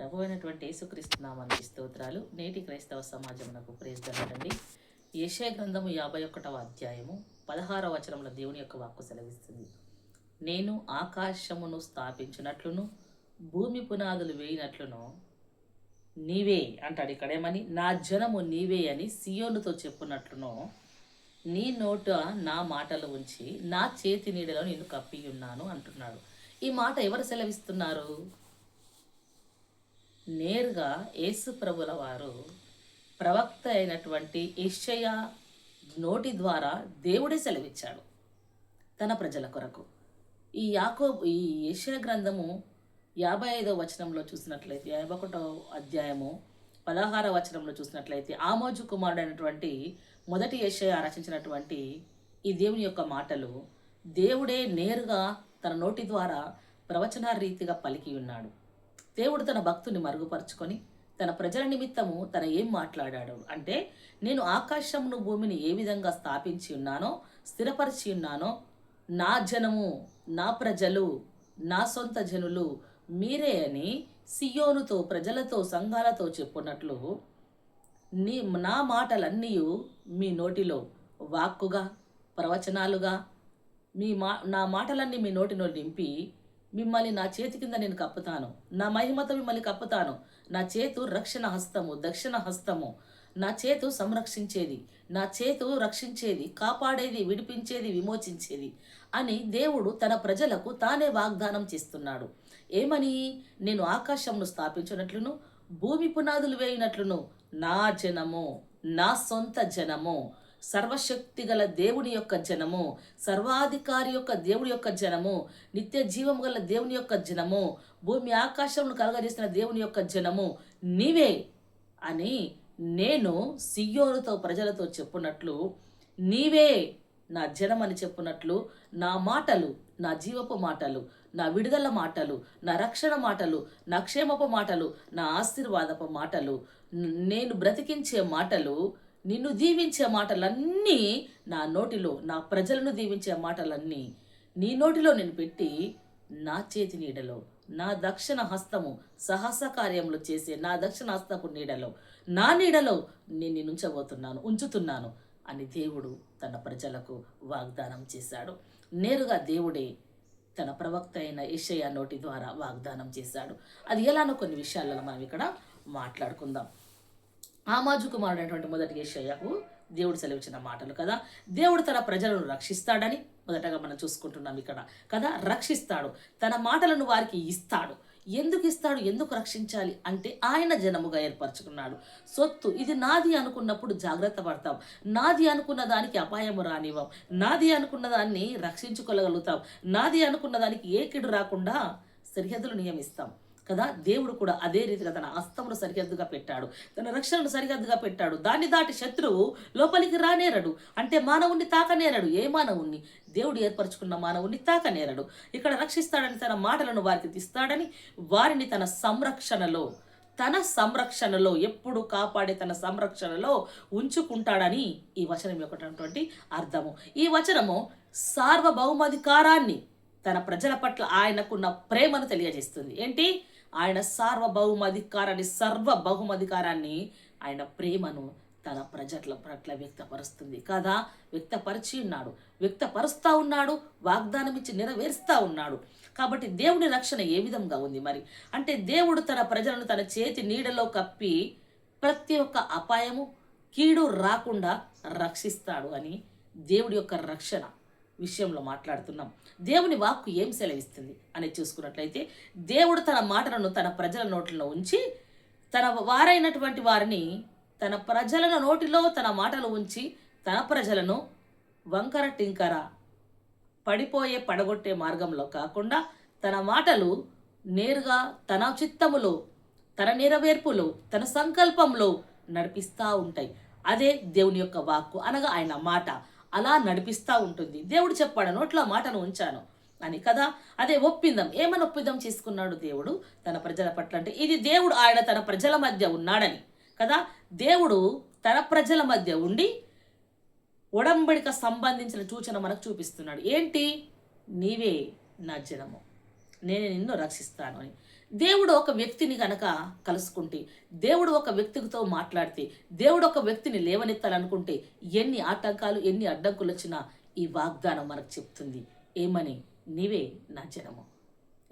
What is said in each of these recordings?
ప్రభు అయినటువంటి యేసుక్రీస్తునామానికి స్తోత్రాలు. నేటి క్రైస్తవ సమాజమునకు ప్రేజ్దలండి యశయ గ్రంథము యాభై ఒకటవ అధ్యాయము పదహార వచనంలో దేవుని యొక్క వాక్కు సెలవిస్తుంది. నేను ఆకాశమును స్థాపించినట్లును భూమి పునాదులు వేయినట్లును నీవే అంటాడు ఇక్కడేమని నా జనము నీవే అని సియోనుతో చెప్పున్నట్లును నీ నోట నా మాటలు ఉంచి నా చేతి నీడలో నేను కప్పి ఉన్నాను అంటున్నాడు. ఈ మాట ఎవరు సెలవిస్తున్నారు? నేరుగా యేసు ప్రభుల వారు ప్రవక్త అయినటువంటి ఇషయ నోటి ద్వారా దేవుడే సెలవిచ్చాడు తన ప్రజల కొరకు. ఈ యాకో ఈ యెషయా గ్రంథము యాభై ఐదో వచనంలో చూసినట్లయితే యాభై ఒకటో అధ్యాయము పదహార వచనంలో చూసినట్లయితే ఆమోజు కుమారుడు అయినటువంటి మొదటి యెషయా రచించినటువంటి ఈ దేవుని యొక్క మాటలు దేవుడే నేరుగా తన నోటి ద్వారా ప్రవచన రీతిగా పలికి ఉన్నాడు. దేవుడు తన భక్తుని మరుగుపరుచుకొని తన ప్రజల నిమిత్తము తన ఏం మాట్లాడాడు? అంటే నేను ఆకాశమును భూమిని ఏ విధంగా స్థాపించి ఉన్నానో స్థిరపరిచి ఉన్నానో నా జనము నా ప్రజలు నా సొంత జనులు మీరే అని సియోనుతో ప్రజలతో సంఘాలతో చెప్పున్నట్లు నీ నా మాటలన్నీ మీ నోటిలో వాక్కుగా ప్రవచనాలుగా మీ మా నా మాటలన్నీ మీ నోటిలో నింపి మిమ్మల్ని నా చేతి కింద నేను కప్పుతాను. నా మహిమత మిమ్మల్ని కప్పుతాను. నా చేతు రక్షణ హస్తము దక్షిణ హస్తము. నా చేతు సంరక్షించేది నా చేతు రక్షించేది కాపాడేది విడిపించేది విమోచించేది అని దేవుడు తన ప్రజలకు తానే వాగ్దానం చేస్తున్నాడు. ఏమని? నేను ఆకాశంను స్థాపించినట్లును భూమి పునాదులు వేయినట్లును. నా జనము నా సొంత జనము. సర్వశక్తి గల దేవుని యొక్క జనము సర్వాధికారి యొక్క దేవుని యొక్క జనము నిత్య జీవము గల దేవుని యొక్క జనము భూమి ఆకాశమును కలగజేసిన దేవుని యొక్క జనము నీవే అని నేను సియోనుతో ప్రజలతో చెప్పున్నట్లు నీవే నా జనమని చెప్పున్నట్లు నా మాటలు నా జీవపు మాటలు నా విడుదల మాటలు నా రక్షణ మాటలు నా క్షేమపు మాటలు నా ఆశీర్వాదపు మాటలు నేను బ్రతికించే మాటలు నిన్ను దీవించే మాటలన్నీ నా నోటిలో నా ప్రజలను దీవించే మాటలన్నీ నీ నోటిలో నేను పెట్టి నా చేతి నీడలో నా దక్షిణ హస్తము సహస కార్యములు చేసే నా దక్షిణ హస్తపు నీడలో నా నీడలో నేను నిన్ను ఉంచబోతున్నాను ఉంచుతున్నాను అని దేవుడు తన ప్రజలకు వాగ్దానం చేశాడు. నేరుగా దేవుడే తన ప్రవక్త అయిన ఇషయ నోటి ద్వారా వాగ్దానం చేశాడు. అది ఎలానో కొన్ని విషయాలలో మనం ఇక్కడ మాట్లాడుకుందాం. ఆమాజు కుమారుడైనటువంటి మొదటి ఏషయ్యకు దేవుడు సెలవిచ్చిన మాటలు కదా. దేవుడు తన ప్రజలను రక్షిస్తాడని మొదటగా మనం చూసుకుంటున్నాం ఇక్కడ కదా. రక్షిస్తాడు తన మాటలను వారికి ఇస్తాడు. ఎందుకు ఇస్తాడు ఎందుకు రక్షించాలి అంటే ఆయన జనముగా ఏర్పరచుకున్నాడు. సొత్తు ఇది నాది అనుకున్నప్పుడు జాగ్రత్త పడతాం. నాది అనుకున్న దానికి అపాయము రానివ్వం. నాది అనుకున్న దాన్ని రక్షించుకోగలుగుతాం. నాది అనుకున్న దానికి ఏ కిడు రాకుండా సరిహద్దులు నియమిస్తాం. కదా? దేవుడు కూడా అదే రీతిగా తన హస్తమును సరిహద్దుగా పెట్టాడు? తన రక్షణను సరిహద్దుగా పెట్టాడు? దాన్ని దాటి శత్రువు లోపలికి రానేరడు. అంటే మానవుణ్ణి తాకనేరడు. ఏ మానవుణ్ణి? దేవుడు ఏర్పరచుకున్న మానవుణ్ణి తాకనేరడు. ఇక్కడ రక్షిస్తాడని తన మాటలను వారికి తీస్తాడని వారిని తన సంరక్షణలో తన సంరక్షణలో ఎప్పుడు కాపాడే తన సంరక్షణలో ఉంచుకుంటాడని ఈ వచనం యొక్క అర్థము. ఈ వచనము సార్వభౌమాధికారాన్ని తన ప్రజల పట్ల ఆయనకున్న ప్రేమను తెలియజేస్తుంది. ఏంటి? ఆయన సార్వభౌమాధికారాన్ని సర్వభౌమాధికారాన్ని ఆయన ప్రేమను తన ప్రజల పట్ల వ్యక్తపరుస్తుంది. కదా? వ్యక్తపరిచి ఉన్నాడు. వ్యక్తపరుస్తూ ఉన్నాడు. వాగ్దానం ఇచ్చి నెరవేరుస్తూ ఉన్నాడు. కాబట్టి దేవుని రక్షణ ఏ విధంగా ఉంది మరి? అంటే దేవుడు తన ప్రజలను తన చేతి నీడలో కప్పి ప్రతి ఒక్క అపాయము కీడు రాకుండా రక్షిస్తాడు అని దేవుడి యొక్క రక్షణ. విషయంలో మాట్లాడుతున్నాం. దేవుని వాక్కు ఏం సెలవిస్తుంది అనేది చూసుకున్నట్లయితే దేవుడు తన మాటలను తన ప్రజల నోటిలో ఉంచి తన వారైనటువంటి వారిని తన ప్రజల నోటిలో తన మాటలు ఉంచి తన ప్రజలను వంకర టింకర పడిపోయే పడగొట్టే మార్గంలో కాకుండా తన మాటలు నేరుగా తన చిత్తములో తన నెరవేర్పులో తన సంకల్పంలో నడిపిస్తూ ఉంటాయి. అదే దేవుని యొక్క వాక్కు అనగా ఆయన మాట. అలా నడిపిస్తూ ఉంటుంది. దేవుడు చెప్పాడు నోట్లో మాటను ఉంచాను అని కదా? అదే ఒప్పిందం. ఏమని ఒప్పిందం చేసుకున్నాడు దేవుడు? తన ప్రజల పట్ల అంటే ఇది దేవుడు ఆయన తన ప్రజల మధ్య ఉన్నాడని కదా? దేవుడు తన ప్రజల మధ్య ఉండి ఉడంబడిక సంబంధించిన సూచన మనకు చూపిస్తున్నాడు. ఏంటి? నీవే నా జనము. నేను నిన్ను రక్షిస్తాను అని. దేవుడు ఒక వ్యక్తిని గనక కలుసుకుంటే దేవుడు ఒక వ్యక్తితో మాట్లాడితే దేవుడు ఒక వ్యక్తిని లేవనెత్తాలనుకుంటే ఎన్ని ఆటంకాలు ఎన్ని అడ్డంకులు వచ్చినా ఈ వాగ్దానం మనకు చెప్తుంది. ఏమని? నీవే నా జనము.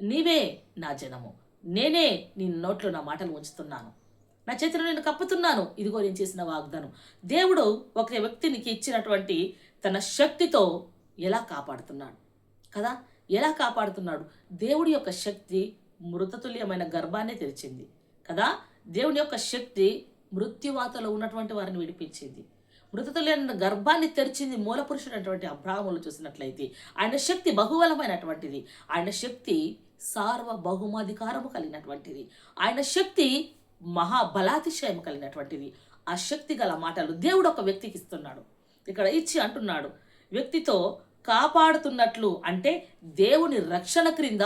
నీవే నా జనము. నేనే నీ నోట్లో నా మాటలు ఉంచుతున్నాను. నా చేతిలో నేను కప్పుతున్నాను. ఇదిగో నేను చేసిన వాగ్దానం. దేవుడు ఒక వ్యక్తినికి ఇచ్చినటువంటి తన శక్తితో ఎలా కాపాడుతున్నాడు? కదా? ఎలా కాపాడుతున్నాడు? దేవుడి యొక్క శక్తి మృతతుల్యమైన గర్భాన్ని తెరిచింది కదా? దేవుని యొక్క శక్తి మృత్యువాతలో ఉన్నటువంటి వారిని విడిపించింది. మృతతుల్యమైన గర్భాన్ని తెరిచింది మూల పురుషుడైనటువంటి అబ్రాహ్ములు చూసినట్లయితే ఆయన శక్తి బహుబలమైనటువంటిది. ఆయన శక్తి సార్వ బహుమాధికారము కలిగినటువంటిది. ఆయన శక్తి మహాబలాతిశయం కలిగినటువంటిది. ఆ శక్తి గల మాటలు దేవుడు ఒక వ్యక్తికి ఇస్తున్నాడు. ఇక్కడ ఇచ్చి అంటున్నాడు వ్యక్తితో కాపాడుతున్నట్లు అంటే దేవుని రక్షణ క్రింద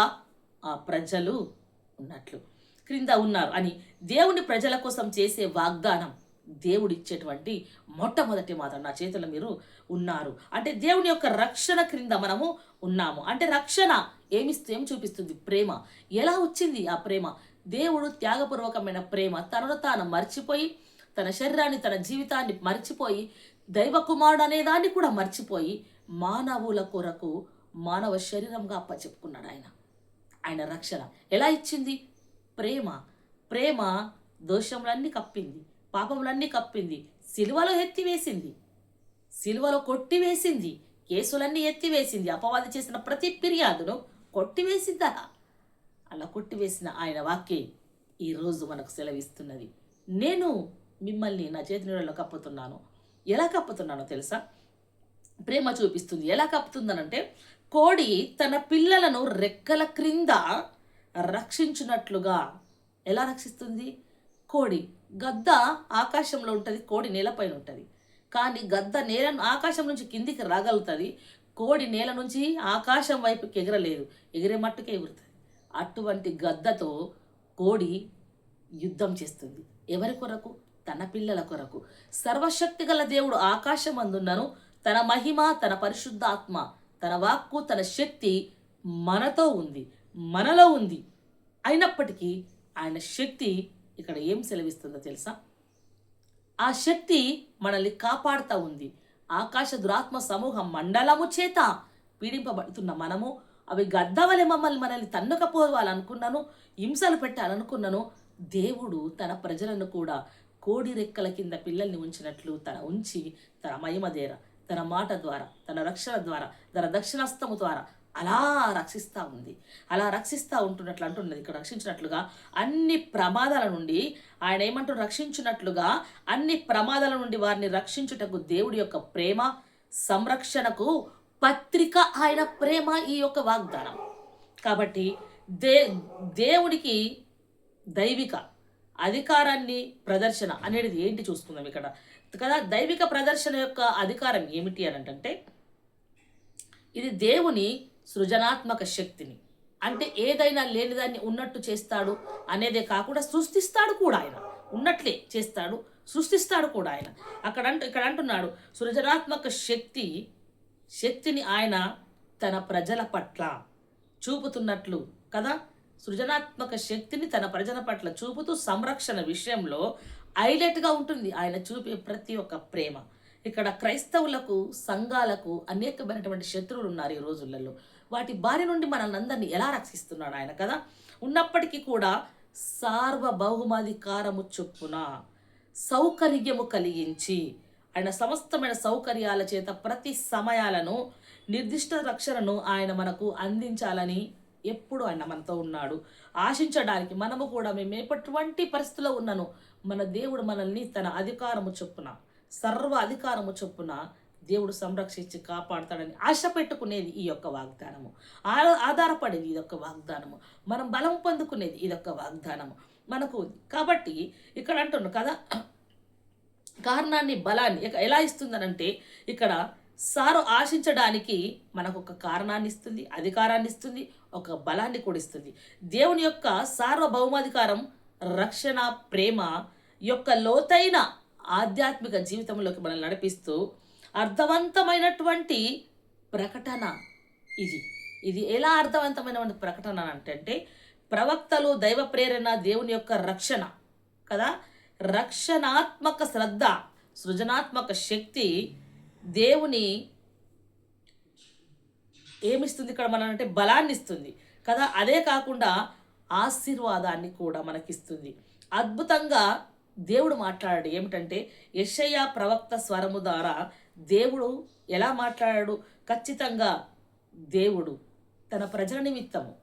ఆ ప్రజలు ఉన్నట్లు. క్రింద ఉన్నారు అని దేవుని ప్రజల కోసం చేసే వాగ్దానం దేవుడు ఇచ్చేటువంటి మొట్టమొదటి మాట నా చేతుల మీరు ఉన్నారు. అంటే దేవుని యొక్క రక్షణ క్రింద మనము ఉన్నాము. అంటే రక్షణ ఏమిస్తూ ఏం చూపిస్తుంది? ప్రేమ. ఎలా వచ్చింది ఆ ప్రేమ? దేవుడు త్యాగపూర్వకమైన ప్రేమ. తనను తాను మర్చిపోయి తన శరీరాన్ని తన జీవితాన్ని మర్చిపోయి దైవ కుమారుడు అనే దాన్ని కూడా మర్చిపోయి మానవుల కొరకు మానవ శరీరంగా అప్పచెప్పుకున్నాడు ఆయన. ఆయన రక్షణ. ఎలా ఇచ్చింది? ప్రేమ. ప్రేమ దోషములన్నీ కప్పింది. పాపములన్నీ కప్పింది. సిలువలో ఎత్తివేసింది సిలువలో కొట్టివేసింది కేసులన్నీ ఎత్తివేసింది అపవాది చేసిన ప్రతి ఫిర్యాదును కొట్టివేసిందా అలా కొట్టివేసిన ఆయన వాక్యే ఈరోజు మనకు సెలవిస్తున్నది. నేను మిమ్మల్ని నా చేతి నీళ్ళలో కప్పుతున్నాను. ఎలా కప్పుతున్నానో తెలుసా? ప్రేమ చూపిస్తుంది. ఎలా కప్పుతుందనంటే కోడి తన పిల్లలను రెక్కల క్రింద రక్షించినట్లుగా ఎలా రక్షిస్తుంది? కోడి గద్ద ఆకాశంలో ఉంటుంది కోడి నేలపైన ఉంటుంది. కానీ గద్ద నేల ఆకాశం నుంచి కిందికి రాగలుగుతుంది కోడి నేల నుంచి ఆకాశం వైపుకి ఎగరలేదు ఎగిరే మట్టుకే ఎగురుతుంది. అటువంటి గద్దతో కోడి యుద్ధం చేస్తుంది. ఎవరి కొరకు? తన పిల్లల కొరకు. సర్వశక్తి గల దేవుడు ఆకాశం అందున్నను తన మహిమ తన పరిశుద్ధాత్మ తన వాక్కు తన శక్తి మనతో ఉంది మనలో ఉంది. అయినప్పటికీ ఆయన శక్తి ఇక్కడ ఏం సెలవిస్తుందో తెలుసా? ఆ శక్తి మనల్ని కాపాడుతూ ఉంది. ఆకాశ దురాత్మ సమూహ మండలము చేత పీడింపబడుతున్న మనము అవి గద్దవలె మమ్మల్ని మనల్ని తన్నుకపోవాలనుకున్నాను హింసలు పెట్టాలనుకున్నాను దేవుడు తన ప్రజలను కూడా కోడి రెక్కల కింద పిల్లల్ని ఉంచినట్లు తన ఉంచి తన మహిమదేర తన మాట ద్వారా తన రక్షణ ద్వారా తన దక్షిణాస్తము ద్వారా అలా రక్షిస్తూ ఉంది. అలా రక్షిస్తూ ఉంటున్నట్లు అంటున్నది. ఇక్కడ రక్షించినట్లుగా అన్ని ప్రమాదాల నుండి ఆయన ఏమంటూ రక్షించినట్లుగా అన్ని ప్రమాదాల నుండి వారిని రక్షించుటకు దేవుడి యొక్క ప్రేమ సంరక్షణకు పత్రిక ఆయన ప్రేమ ఈ యొక్క వాగ్దానం. కాబట్టి దే దేవుడికి దైవిక అధికారాన్ని ప్రదర్శన అనేది ఏంటి చూసుకుందాం ఇక్కడ? కదా దైవిక ప్రదర్శన యొక్క అధికారం ఏమిటి అని అంటే ఇది దేవుని సృజనాత్మక శక్తిని. అంటే ఏదైనా లేనిదాన్ని ఉన్నట్టు చేస్తాడు అనేదే కాకుండా సృష్టిస్తాడు కూడా ఆయన. ఉన్నట్లే చేస్తాడు సృష్టిస్తాడు కూడా ఆయన. అక్కడ అంటూ ఇక్కడ అంటున్నాడు సృజనాత్మక శక్తి శక్తిని ఆయన తన ప్రజల పట్ల చూపుతున్నట్లు కదా? సృజనాత్మక శక్తిని తన ప్రజల పట్ల చూపుతూ సంరక్షణ విషయంలో హైలైట్గా ఉంటుంది. ఆయన చూపే ప్రతి ఒక్క ప్రేమ. ఇక్కడ క్రైస్తవులకు సంఘాలకు అనేకమైనటువంటి శత్రువులు ఉన్నారు ఈ రోజులలో. వాటి బారి నుండి మనల్ని అందరినీ ఎలా రక్షిస్తున్నాడు ఆయన కదా? ఉన్నప్పటికీ కూడా సార్వభౌమాధికారము చొప్పున సౌకర్యము కలిగించి ఆయన సమస్తమైన సౌకర్యాల చేత ప్రతి సమయాలను నిర్దిష్ట రక్షణను ఆయన మనకు అందించాలని ఎప్పుడు ఆయన మనతో ఉన్నాడు. ఆశించడానికి మనము కూడా మేము ఎటువంటి పరిస్థితిలో ఉన్నను మన దేవుడు మనల్ని తన అధికారము చొప్పున సర్వ అధికారము చొప్పున దేవుడు సంరక్షించి కాపాడుతాడని ఆశ పెట్టుకునేది ఈ యొక్క వాగ్దానము. ఆధారపడేది ఇది ఒక వాగ్దానము. మనం బలం పొందుకునేది ఇది ఒక వాగ్దానము. మనకు కాబట్టి ఇక్కడ అంటున్నాను కదా కారణాన్ని బలాన్ని ఎలా ఇస్తుందనంటే ఇక్కడ సారు ఆశించడానికి మనకు ఒక కారణాన్ని ఇస్తుంది అధికారాన్ని ఇస్తుంది ఒక బలాన్ని కూడా ఇస్తుంది దేవుని యొక్క సార్వభౌమాధికారం రక్షణ ప్రేమ యొక్క లోతైన ఆధ్యాత్మిక జీవితంలోకి మనల్ని నడిపిస్తూ అర్థవంతమైనటువంటి ప్రకటన ఇది. ఇది ఎలా అర్థవంతమైనటువంటి ప్రకటన అంటే ప్రవక్తలు దైవ ప్రేరణ దేవుని యొక్క రక్షణ కదా? రక్షణాత్మక శ్రద్ధ సృజనాత్మక శక్తి దేవుని ఏమిస్తుంది ఇక్కడ మన అంటే బలాన్ని ఇస్తుంది కదా అదే కాకుండా ఆశీర్వాదాన్ని కూడా మనకిస్తుంది. అద్భుతంగా దేవుడు మాట్లాడాడు. ఏమిటంటే యశయ్య ప్రవక్త స్వరము ద్వారా దేవుడు ఎలా మాట్లాడాడు? ఖచ్చితంగా దేవుడు తన ప్రజల నిమిత్తము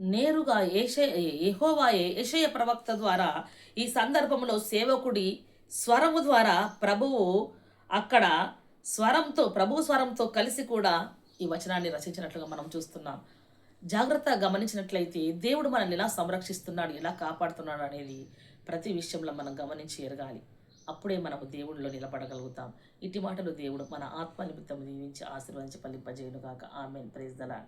నేరుగా ఏష యెహోవాయే యెషయ ప్రవక్త ద్వారా ఈ సందర్భంలో సేవకుడి స్వరము ద్వారా ప్రభువు అక్కడ స్వరంతో ప్రభు స్వరంతో కలిసి కూడా ఈ వచనాన్ని రచించినట్లుగా మనం చూస్తున్నాం. జాగ్రత్తగా గమనించినట్లయితే దేవుడు మనల్ని ఎలా సంరక్షిస్తున్నాడు ఎలా కాపాడుతున్నాడు అనేది ప్రతి విషయంలో మనం గమనించి ఎరగాలి. అప్పుడే మనము దేవుడిలో నిలబడగలుగుతాం. ఇటు మాటలు దేవుడు మన ఆత్మ నిమిత్తం దీవించి ఆశీర్వదించి ఫలింపజేయును కాక ఆమెన్. ప్రైజ్ దలా